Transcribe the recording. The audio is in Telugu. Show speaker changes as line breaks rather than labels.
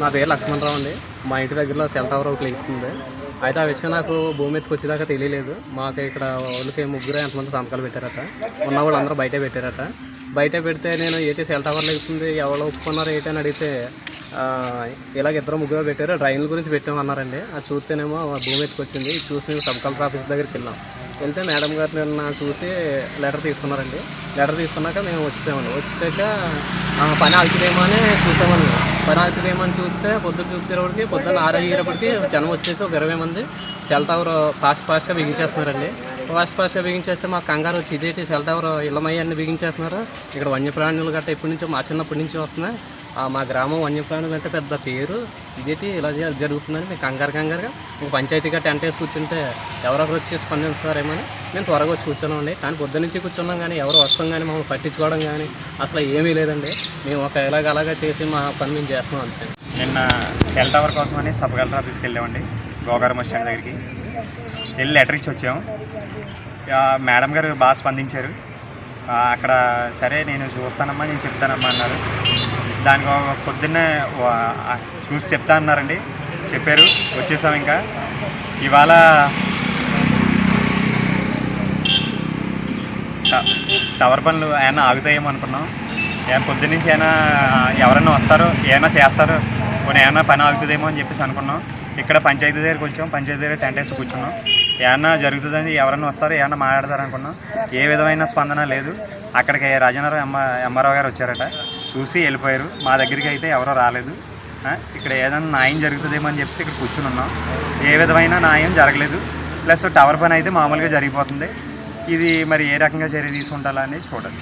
నా పేరు లక్ష్మణరావు అండి. మా ఇంటి దగ్గరలో సెల్ టవర్ ఒకటి వెళ్తుంది అయితే ఆ విషయం నాకు భూమి ఎత్తుకు వచ్చేదాకా తెలియలేదు. మాకు ఇక్కడ వాళ్ళకి ముగ్గురు ఎంతమంది సంతకాలు పెట్టారట. ఉన్న వాళ్ళందరూ బయటే పెట్టారట. బయట పెడితే నేను ఏంటి సెల్ టవర్ లేకుంది ఎవరు ఒప్పుకున్నారు ఏంటి అని అడిగితే ఇలాగ ఇద్దరు ముగ్గురు పెట్టారు. డ్రైన్ల గురించి పెట్టామన్నారండి. అది చూస్తేనేమో భూమి ఎత్తుకు వచ్చింది. చూసి మేము సబ్ కలెక్టర్ ఆఫీస్ దగ్గరికి వెళ్ళాం. వెళ్తే మేడం గారు నిన్న చూసి లెటర్ తీసుకున్నారండి. లెటర్ తీసుకున్నాక మేము వచ్చేసామండి. వచ్చాక పని ఆగుతుందేమో అని చూసామండి. పని ఆగుతుందేమో అని చూస్తే పొద్దున చూసేటప్పటికి పొద్దున్న ఆరు అయ్యేటప్పటికి జనం వచ్చేసి ఒక ఇరవై మంది సెల్ టవర్ ఫాస్ట్ ఫాస్ట్గా బిగించేస్తున్నారండి. ఫాస్ట్ ఫాస్ట్గా బిగించేస్తే మా కంగారు వచ్చి ఇదేంటి సెల్ టవర్ ఇళ్ళమయ్యాన్ని బిగించేస్తున్నారు. ఇక్కడ వన్యప్రాణులు గట్ట ఎప్పటి నుంచో మా చిన్నప్పటి నుంచి వస్తున్నాయి. మా గ్రామం వన్యప్రాణులు అంటే పెద్ద పేరు. ఇదేంటి ఇలా జరుగుతుందని మేము కంగారు కంగారుగా ఇంక పంచాయతీగా టెంట్ వేసి కూర్చుంటే ఎవరొకరు వచ్చి స్పందిస్తారేమని అని మేము త్వరగా వచ్చి కూర్చున్నామండి కానీ పొద్దు నుంచి కూర్చున్నాం కానీ ఎవరు వస్తాం కానీ మమ్మల్ని పట్టించుకోవడం కానీ అసలు ఏమీ లేదండి. మేము ఒక ఇలాగ అలాగా చేసి మా పని మేము చేస్తున్నాం అంతే.
నిన్న సెల్ టవర్ కోసమని సబ్ కలెక్టర్ ఆఫీస్కి వెళ్ళామండి గోగారం బస్ స్టాండ్ దగ్గరికి. వెళ్ళి లెటర్ ఇచ్చి వచ్చాము. మేడం గారు బాగా స్పందించారు. అక్కడ సరే నేను చూస్తానమ్మా నేను చెప్తానమ్మా అన్నారు. దానికి పొద్దున్నే చూసి చెప్తా అన్నారండి. చెప్పారు. వచ్చేసాం ఇంకా. ఇవాళ ట- టవర్ పనులు ఏమైనా ఆగుతాయేమో అనుకున్నాం. ఏం పొద్దున్నుంచి ఏమైనా ఎవరైనా వస్తారో ఏమైనా చేస్తారో కొన్ని ఏమైనా పని ఆగుతుందేమో అని చెప్పేసి అనుకున్నాం. ఇక్కడ పంచాయతీ దగ్గరికి వచ్చాం. పంచాయతీ దగ్గర టెంట్ వేసి కూర్చున్నాం. ఏమన్నా జరుగుతుందని ఎవరైనా వస్తారో ఏమన్నా మాట్లాడతారు అనుకున్నాం ఏ విధమైన స్పందన లేదు. అక్కడికి రాజనగరం ఎమ్మ ఎంఆర్ఓ గారు వచ్చారట. చూసి వెళ్ళిపోయారు. మా దగ్గరికి అయితే ఎవరో రాలేదు. ఇక్కడ ఏదైనా న్యాయం జరుగుతుందేమో అని చెప్పేసి ఇక్కడ కూర్చుని ఉన్నాం. ఏ విధమైన న్యాయం జరగలేదు. ప్లస్ టవర్ పని అయితే మామూలుగా జరిగిపోతుంది. ఇది మరి ఏ రకంగా చర్య తీసుకుంటారా అనేది చూడాలి.